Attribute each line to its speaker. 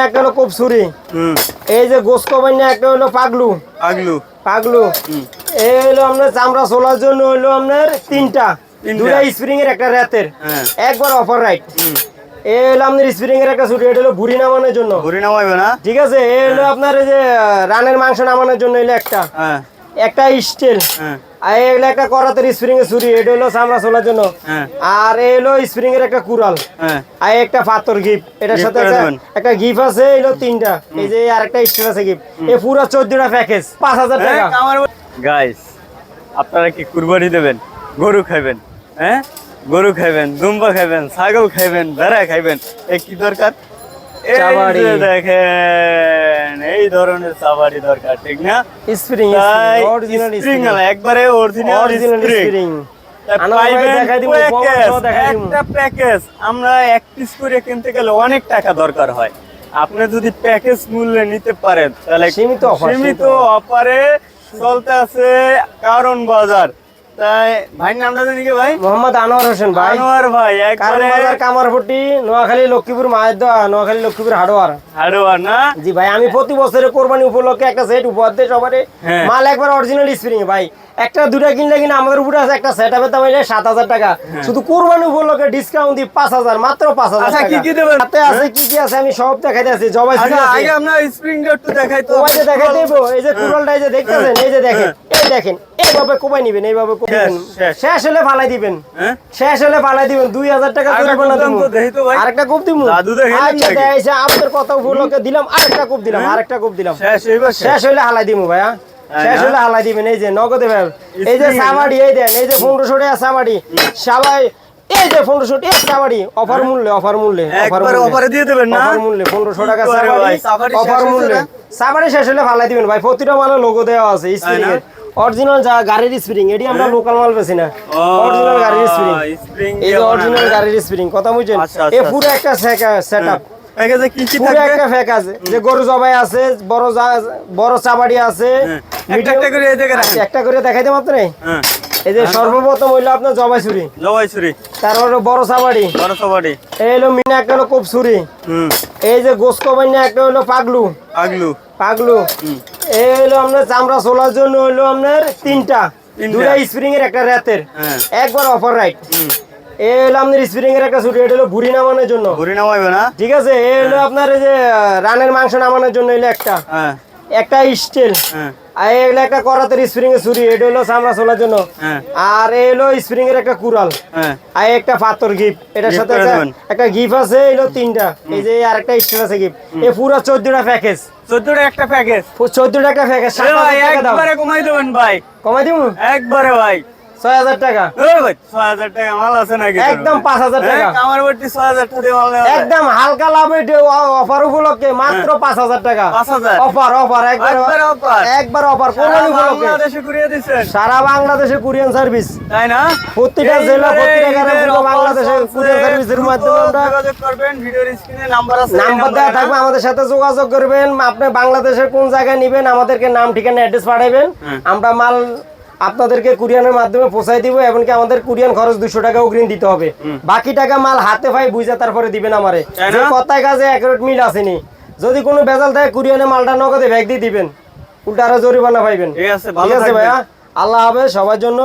Speaker 1: বাইনা একটা হলো কপসুরি। এই যে গোস্ত বাইনা একটা হলো পাগলু। পাগলু।
Speaker 2: হুম।
Speaker 1: এই হলো আপনার চামড়া চলার জন্য হলো আপনার তিনটা। দুটা স্প্রিং এর একটা রাতের
Speaker 2: হ্যাঁ।
Speaker 1: একবার অফার রাইট এই হলো আপনার স্প্রিং এর একটা ছুটি এটা হলো ভুড়ি নামানোর জন্য।
Speaker 2: ঘুরি নামাইবে না?
Speaker 1: ঠিক আছে? এই হলো আপনার এই যে রানের মাংস নামানোর জন্য এলো একটা।
Speaker 2: হ্যাঁ।
Speaker 1: একটা স্টিল
Speaker 2: হ্যাঁ।
Speaker 1: আর এগুলো একটা করাতের স্প্রিং এর ছুরি এটা হলো চামড়া চলার জন্য।
Speaker 2: হ্যাঁ।
Speaker 1: আর এই হলো স্প্রিং এর একটা কুড়াল।
Speaker 2: হ্যাঁ।
Speaker 1: আর একটা পাথর গিফট এটার সাথে একটা গিফট আছে এলো তিনটা। এই যে আর একটা স্টিল আছে গিফট এই পুরো চোদ্দটা প্যাকেজ পাঁচ হাজার টাকা।
Speaker 2: গাইস আপনারা কি কুরবানি দেবেন? গরু খাইবেন হ্যাঁ? গরু খাইবেন দুম্বা খাইবেন ছাগল খাইবেন ভেড়া খাইবেন এ কি দরকার? এই এই ধরনের দরকার ঠিক না?
Speaker 1: স্প্রিং অরিজিনাল
Speaker 2: একবারে অরিজিনাল স্প্রিং। একটা প্যাকেজ আমরা এক পিস করে কিনতে গেলে অনেক টাকা দরকার হয়। আপনি যদি প্যাকেজ মূল্যে নিতে পারেন তাহলে
Speaker 1: সীমিত
Speaker 2: সীমিত অফারে চলতে আছে কারণ বাজার। তাই ভাই নামটা জানি কি ভাই?
Speaker 1: মোহাম্মদ আনোয়ার হোসেন ভাই।
Speaker 2: আনোয়ার ভাই
Speaker 1: কারণ কামারপট্টি নোয়াখালী লক্ষ্মীপুর মায়ের দোয়া নোয়াখালী লক্ষ্মীপুর হাড়োয়ার।
Speaker 2: হাড়োয়ার না?
Speaker 1: জি ভাই আমি প্রতি বছরে কোরবানি উপলক্ষে একটা সেট উপহার দিই সবারে।
Speaker 2: হ্যাঁ।
Speaker 1: মাল একবার অরিজিনাল স্প্রিং ভাই। একটা দুটা কিনলে কিনা আমাদের উপরে আছে একটা সেট আপের দাম হইলে সাত হাজার টাকা। শুধু কোরবানি উপলক্ষে ডিসকাউন্ট দিই পাঁচ হাজার মাত্র পাঁচ হাজার
Speaker 2: হ্যাঁ। আচ্ছা, কি কি দেবেন?
Speaker 1: আছে কি কি আছে আমি সব আছি জবাই
Speaker 2: আচ্ছা আগে আমরা স্প্রিংটা একটু দেখাই তো।
Speaker 1: দেখাই দেবো। এই যে কুড়ালটা এই যে দেখতেছেন এই যে দেখেন। দেখেন এইভাবে নিবেন এইভাবে
Speaker 2: শেষ,
Speaker 1: হলে ফালাই দিবেন।
Speaker 2: হ্যাঁ?
Speaker 1: শেষ হলে ফালাই দিবেন দুই হাজার টাকা
Speaker 2: আরেকটা
Speaker 1: দিবো। আরেকটা কোপ দিবো আচ্ছা দেখাইছে কথা উপলক্ষে দিলাম আরেকটা কোপ দিলাম আরেকটা কোপ দিলাম।
Speaker 2: শেষ
Speaker 1: হইলে হালাই দিমু ভাইয়া। শেষ
Speaker 2: না?
Speaker 1: হইলে হালাই দিবেন এই যে নগদে ভাই। এই যে এই দেন এই যে পনেরোশো টাকা সাবাড়ি সবাই এই যে পনেরোশো টাকা সাবাড়ি অফার মূল্যে অফার মূল্যে অফার
Speaker 2: দিয়ে দেবেন না?
Speaker 1: অফার মূল্যে পনেরোশো টাকা? সাবাড়ি অফার মূল্যে। সাবাড়ি শেষ হলে ফালাই দিবেন ভাই প্রতিটা মালে লোগো দেওয়া আছে অরিজিনাল যা গাড়ির স্প্রিং এটি আমরা লোকাল মাল বেছি না। অরিজিনাল গাড়ির স্প্রিং এই যে অরিজিনাল গাড়ির স্প্রিং কথা বুঝছেন?
Speaker 2: আচ্ছা,
Speaker 1: এ
Speaker 2: আচ্ছা,
Speaker 1: পুরো একটা সেট আপ
Speaker 2: প্যাকেজে কি কি
Speaker 1: পুরো
Speaker 2: থাকবে?
Speaker 1: একটা ফেক আছে। যে গরু জবাই আছে বড় বড় চাবাড়ি আছে।
Speaker 2: হ্যাঁ, একটা করে এই জায়গায়।
Speaker 1: আচ্ছা, একটা করে দেখাই দেব আপনি
Speaker 2: হ্যাঁ।
Speaker 1: এই যে সর্বপ্রথম হইল আপনার জবাই ছুরি।
Speaker 2: জবাই ছুরি।
Speaker 1: তারপর হলো বড় চাবাড়ি।
Speaker 2: বড় সবাড়ি
Speaker 1: এই হলো মিনা একটা হলো কোপ ছুরি।
Speaker 2: হুম।
Speaker 1: এই যে গোস্ত বাইনা একটা হলো পাগলু। পাগলু।
Speaker 2: হুম।
Speaker 1: এই হলো আপনার চামড়া চলার জন্য হইল আপনার তিনটা। দুটা স্প্রিং এর একটা রাতের
Speaker 2: হ্যাঁ।
Speaker 1: একবার অফার রাইট এই হলো আপনার স্প্রিং এর একটা ছুরি এটা হলো ভুড়ি নামানোর জন্য।
Speaker 2: না?
Speaker 1: ঠিক আছে? এই হলো আপনার এই যে রানের মাংস নামানোর জন্য হইল একটা।
Speaker 2: হ্যাঁ।
Speaker 1: একটা স্টিল
Speaker 2: হ্যাঁ।
Speaker 1: আর এগুলো একটা করাতের স্প্রিং এর ছুরি এটা হলো চামড়া চলার জন্য।
Speaker 2: হ্যাঁ।
Speaker 1: আর এই হলো স্প্রিং এর একটা কুড়াল।
Speaker 2: হ্যাঁ।
Speaker 1: আর একটা পাথর গিফট। এটার সাথে একটা- একটা গিফট আছে এলো তিনটা। এই যে আর একটা স্টিল আছে গিফট। এই পুরো চোদ্দটা প্যাকেজ
Speaker 2: চোদ্দটা একটা প্যাকেজ
Speaker 1: প্যাকেজ টাকা দাও।
Speaker 2: একবারে কমাই দেবেন ভাই।
Speaker 1: কমাই দিব
Speaker 2: একবারে ভাই।
Speaker 1: ছয় হাজার টাকা।
Speaker 2: ছয় হাজার টাকা মাল আছে নাকি
Speaker 1: একদম পাঁচ হাজার টাকা।
Speaker 2: হ্যাঁ, আমার বাড়ি ছয় হাজার টাকা মাল
Speaker 1: একদম হালকা লাভ অফার উপলক্ষে মাত্র পাঁচ হাজার টাকা। অফার অফার একবার
Speaker 2: একবার
Speaker 1: একবার অফার
Speaker 2: সারা বাংলাদেশে ঘুরিয়ে দিচ্ছেন।
Speaker 1: সারা বাংলাদেশে কুরিয়ান সার্ভিস।
Speaker 2: তাই না?
Speaker 1: প্রতিটা জেলা
Speaker 2: এইবারে
Speaker 1: প্রতিটা গ্রামে পুরো বাংলাদেশে কুরিয়ান সার্ভিসের মাধ্যমে আমরা
Speaker 2: যোগাযোগ করবেন ভিডিওর স্ক্রিনে নাম্বার আছে
Speaker 1: নাম্বার দেওয়া থাকবে আমাদের সাথে যোগাযোগ করবেন। আপনি বাংলাদেশের কোন জায়গায় নেবেন আমাদেরকে নাম ঠিকানা অ্যাড্রেস পাঠাবেন।
Speaker 2: হ্যাঁ।
Speaker 1: আমরা মাল আপনাদেরকে কুরিয়ানের মাধ্যমে পৌঁছাই দিব এমনকি আমাদের কুরিয়ান খরচ দুশো টাকা অগ্রিম দিতে হবে। বাকি টাকা মাল হাতে পাই বুঝে তারপরে দিবেন আমারে। যে কথায় কাজে অ্যাকুরেট মিল আসেনি। যদি কোনো বেজাল থাকে কুরিয়ানে মালটা নগদে ব্যাগ দিয়ে দিবেন। উল্টা আরও জরিমানা পাইবেন।
Speaker 2: ঠিক আছে।
Speaker 1: ভাইয়া। আল্লাহ হবে সবার জন্য